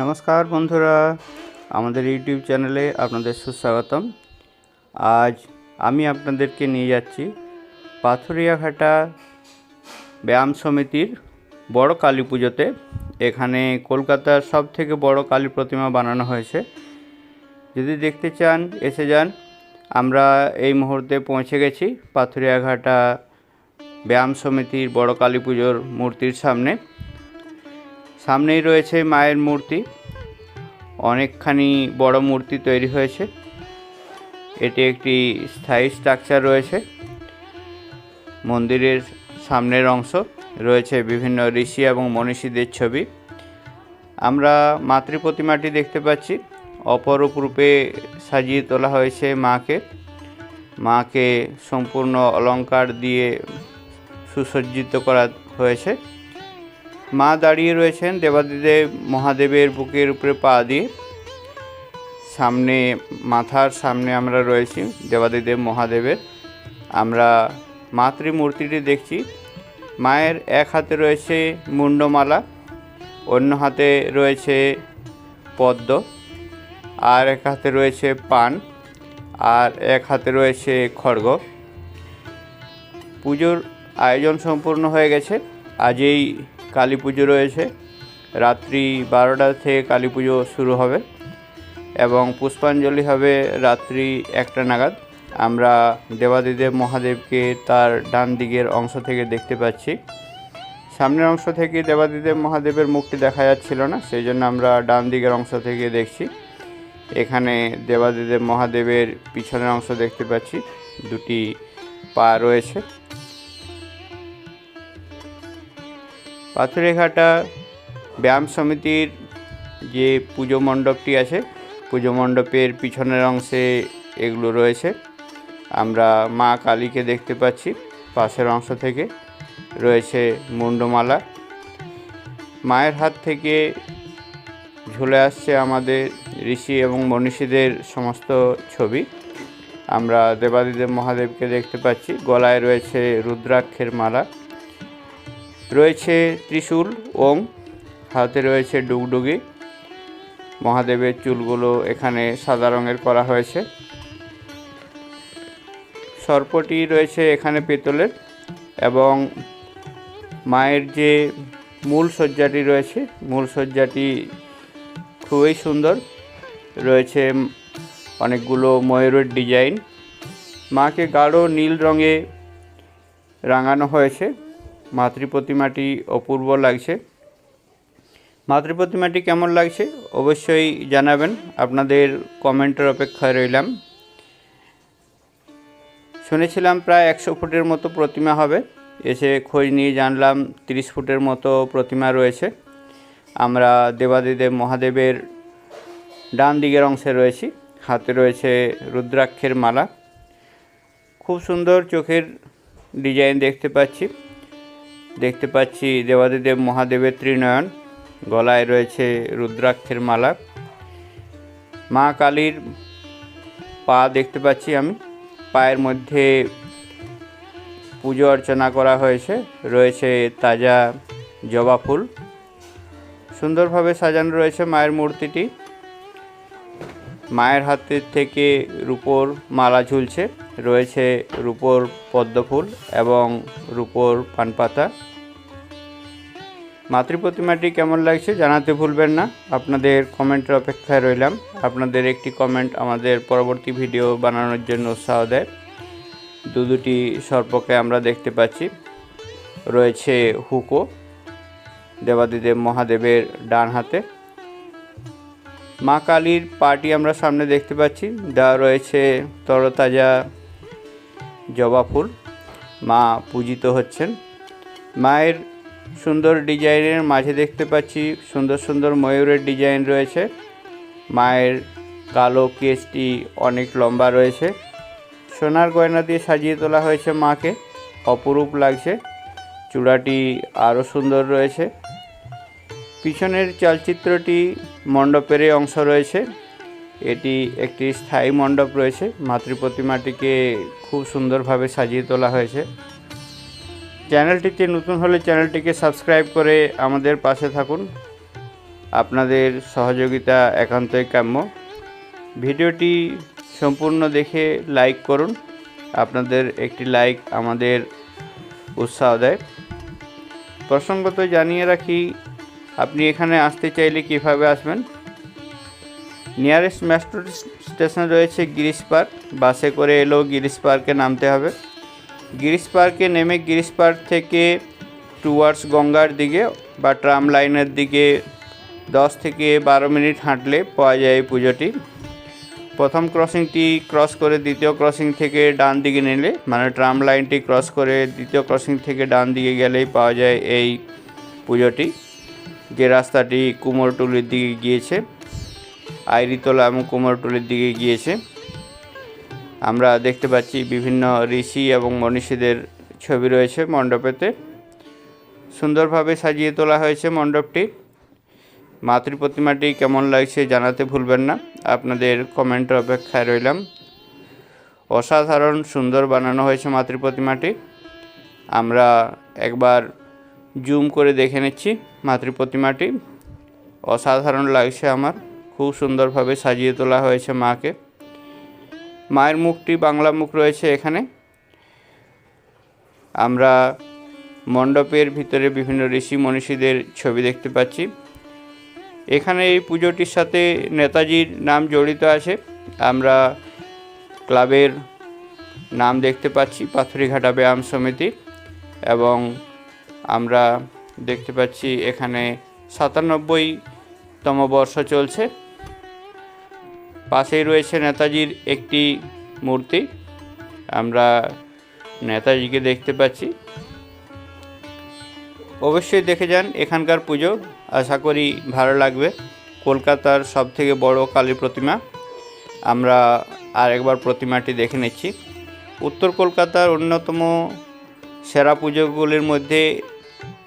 নমস্কার বন্ধুরা, আমাদের ইউটিউব চ্যানেলে আপনাদের সুস্বাগতম। আজ আমি আপনাদেরকে নিয়ে যাচ্ছি পাথুরিয়াঘাটা ব্যায়াম সমিতির বড় কালী পুজোতে। এখানে কলকাতার সব থেকে বড় কালী প্রতিমা বানানো হয়েছে। যদি দেখতে চান, এসে যান। আমরা এই মুহূর্তে পৌঁছে গেছি পাথুরিয়াঘাটা ব্যায়াম সমিতির বড় কালী পুজোর মূর্তির সামনে। সামনেই রয়েছে মায়ের মূর্তি। অনেকখানি বড় মূর্তি তৈরি হয়েছে। এটি একটি স্থায়ী স্ট্রাকচার রয়েছে। মন্দিরের সামনের অংশ রয়েছে বিভিন্ন ঋষি এবং মনীষীদের ছবি। আমরা মাতৃ প্রতিমাটি দেখতে পাচ্ছি। অপরূপ রূপে সাজিয়ে তোলা হয়েছে মাকে। মাকে সম্পূর্ণ অলংকার দিয়ে সুসজ্জিত করা হয়েছে। মা দাঁড়িয়ে রয়েছেন দেবাদিদেব মহাদেবের বুকের উপরে পা দিয়ে। সামনে, মাথার সামনে আমরা রয়েছি দেবাদিদেব মহাদেবের। আমরা মাতৃমূর্তিটি দেখছি। মায়ের এক হাতে রয়েছে মুন্ডমালা অন্য হাতে রয়েছে পদ্ম, আর এক হাতে রয়েছে পান, আর এক হাতে রয়েছে খড়গ। পুজোর আয়োজন সম্পূর্ণ হয়ে গেছে। আজই কালী পুজো রয়েছে। রাত্রি বারোটা থেকে কালী পুজো শুরু হবে এবং পুষ্পাঞ্জলি হবে রাত্রি একটা নাগাদ। আমরা দেবাদিদেব মহাদেবকে তার ডান দিকের অংশ থেকে দেখতে পাচ্ছি। সামনের অংশ থেকে দেবাদিদেব মহাদেবের মুখটি দেখা যাচ্ছিল না, সেই জন্য আমরা ডান দিকের অংশ থেকে দেখছি। এখানে দেবাদিদেব মহাদেবের পিছনের অংশ দেখতে পাচ্ছি। দুটি পা রয়েছে। পাথুরেঘাটা ব্যায়াম সমিতির যে পুজো মণ্ডপটি আছে, পুজো মণ্ডপের পিছনের অংশে এগুলো রয়েছে। আমরা মা কালীকে দেখতে পাচ্ছি, পাশের অংশ থেকে রয়েছে মুন্ডমালা। মায়ের হাত থেকে ঝুলে আসছে আমাদের ঋষি এবং মনীষীদের সমস্ত ছবি। আমরা দেবাদিদেব মহাদেবকে দেখতে পাচ্ছি, গলায় রয়েছে রুদ্রাক্ষের মালা। রয়েছে ত্রিশূল ওম হাতে রয়েছে ডুগডুগি। মহাদেবের চুলগুলো এখানে সাদা রঙের করা হয়েছে। সর্পটি রয়েছে এখানে পেতলের এবং মায়ের যে মূল সজ্জাটি রয়েছে, মূল সজ্জাটি খুবই সুন্দর। রয়েছে অনেকগুলো ময়ূরের ডিজাইন। মাকে গাঢ় নীল রঙে রাঙানো হয়েছে। মাতৃ প্রতিমাটি অপূর্ব লাগছে। মাতৃ প্রতিমাটি কেমন লাগছে অবশ্যই জানাবেন। আপনাদের কমেন্টের অপেক্ষায় রইলাম। শুনেছিলাম প্রায় একশো ফুটের মতো প্রতিমা হবে। এসে খোঁজ নিয়ে জানলাম তিরিশ ফুটের মতো প্রতিমা রয়েছে। আমরা দেবাদিদেব মহাদেবের ডান দিকের অংশে রয়েছি। হাতে রয়েছে রুদ্রাক্ষের মালা। খুব সুন্দর চোখের ডিজাইন দেখতে পাচ্ছি। দেখতে পাচ্ছি দেবাদিদেব মহাদেবের ত্রিনয়ন, গলায় রয়েছে রুদ্রাক্ষের মালা। মা কালীর পা দেখতে পাচ্ছি আমি। পায়ের মধ্যে পুজো অর্চনা করা হয়েছে। রয়েছে তাজা জবা ফুল। সুন্দরভাবে সাজানো রয়েছে মায়ের মূর্তিটি। মায়ের হাতের থেকে রূপোর মালা ঝুলছে। রয়েছে রূপোর পদ্মফুল এবং রূপোর পানপাতা। মাতৃ প্রতিমাটি কেমন লাগছে জানাতে ভুলবেন না। আপনাদের কমেন্টের অপেক্ষায় রইলাম। আপনাদের একটি কমেন্ট আমাদের পরবর্তী ভিডিও বানানোর জন্য উৎসাহ দেয়। দু দুটি সর্পকে আমরা দেখতে পাচ্ছি। রয়েছে হুকো, দেবাদিদেব মহাদেবের ডান হাতে। মা কালীর পাটি আমরা সামনে দেখতে পাচ্ছি। দেওয়া রয়েছে তরতাজা জবা ফুল। মা পূজিত হচ্ছেন। মায়ের সুন্দর ডিজাইনের মাঝে দেখতে পাচ্ছি সুন্দর সুন্দর ময়ূরের ডিজাইন রয়েছে। মায়ের কালো কেসটি অনেক লম্বা রয়েছে। সোনার গয়না দিয়ে সাজিয়ে তোলা হয়েছে মাকে। অপরূপ লাগছে। চূড়াটি আরও সুন্দর রয়েছে। পিছনের চলচ্চিত্রটি মণ্ডপেরই অংশ রয়েছে। এটি একটি স্থায়ী মণ্ডপ রয়েছে। মাতৃ প্রতিমাটিকে খুব সুন্দরভাবে সাজিয়ে তোলা হয়েছে। চ্যানেলটিতে নতুন হলে চ্যানেলটিকে সাবস্ক্রাইব করে আমাদের পাশে থাকুন। আপনাদের সহযোগিতা একান্তই কাম্য। ভিডিওটি সম্পূর্ণ দেখে লাইক করুন। আপনাদের একটি লাইক আমাদের উৎসাহ দেয়। প্রসঙ্গত জানিয়ে রাখি, আপনি এখানে আসতে চাইলে কীভাবে আসবেন? নিয়ারেস্ট মেট্রো স্টেশন রয়েছে গিরিশ পার্ক বাসে করে এলেও গিরিশ পার্কে নামতে হবে। গিরিশ পার্কে নেমে গিরিশ পার্ক থেকে টুয়ার্ডস গঙ্গার দিকে বা ট্রাম লাইনের দিকে দশ থেকে বারো মিনিট হাঁটলে পাওয়া যায় এই পুজোটি। প্রথম ক্রসিংটি ক্রস করে দ্বিতীয় ক্রসিং থেকে ডান দিকে নিলে মানে ট্রাম লাইনটি ক্রস করে দ্বিতীয় ক্রসিং থেকে ডান দিকে গেলেই পাওয়া যায় এই পুজোটি। যে রাস্তাটি কুমোরটুলির দিকে গিয়েছে। আইরিতলা এবং কুমোরটুলির দিকে গিয়েছে। আমরা দেখতে পাচ্ছি বিভিন্ন ঋষি এবং মনীষীদের ছবি রয়েছে মণ্ডপেতে। সুন্দরভাবে সাজিয়ে তোলা হয়েছে মণ্ডপটি। মাতৃ প্রতিমাটি কেমন লাগছে জানাতে ভুলবেন না। আপনাদের কমেন্টের অপেক্ষায় রইলাম। অসাধারণ সুন্দর বানানো হয়েছে মাতৃ প্রতিমাটি আমরা একবার জুম করে দেখে নিচ্ছি মাতৃ প্রতিমাটি অসাধারণ লাগছে আমার। খুব সুন্দরভাবে সাজিয়ে তোলা হয়েছে মাকে। মায়ের মুখটি, বাংলা মুখ রয়েছে এখানে। আমরা মণ্ডপের ভিতরে বিভিন্ন ঋষি মনীষীদের ছবি দেখতে পাচ্ছি। এখানে এই পুজোটির সাথে নেতাজির নাম জড়িত আছে। আমরা ক্লাবের নাম দেখতে পাচ্ছি, পাথরিঘাটা ব্যায়াম সমিতি। এবং আমরা দেখতে পাচ্ছি এখানে সাতানব্বইতম বর্ষ চলছে। পাশেই রয়েছে নেতাজির একটি মূর্তি। আমরা নেতাজিকে দেখতে পাচ্ছি। অবশ্যই দেখে যান এখানকার পুজো। আশা করি ভালো লাগবে। কলকাতার সবথেকে বড় কালী প্রতিমা। আমরা আরেকবার প্রতিমাটি দেখে নিচ্ছি। উত্তর কলকাতার অন্যতম সেরা পুজোগুলির মধ্যে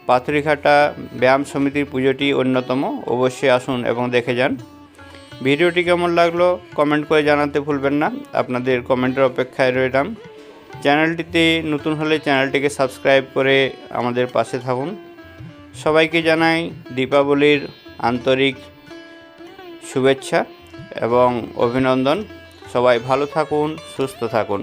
পাথরিঘাটা ব্যায়াম সমিতির পুজোটি অন্যতম। অবশ্যই আসুন এবং দেখে যান। ভিডিওটি কেমন লাগল কমেন্ট করে জানাতে ভুলবেন না। আপনাদের কমেন্টের অপেক্ষায় রইলাম। চ্যানেলটিতে নতুন হলে চ্যানেলটিকে সাবস্ক্রাইব করে আমাদের পাশে থাকুন। সবাইকে জানাই দীপাবলির আন্তরিক শুভেচ্ছা এবং অভিনন্দন। সবাই ভালো থাকুন, সুস্থ থাকুন।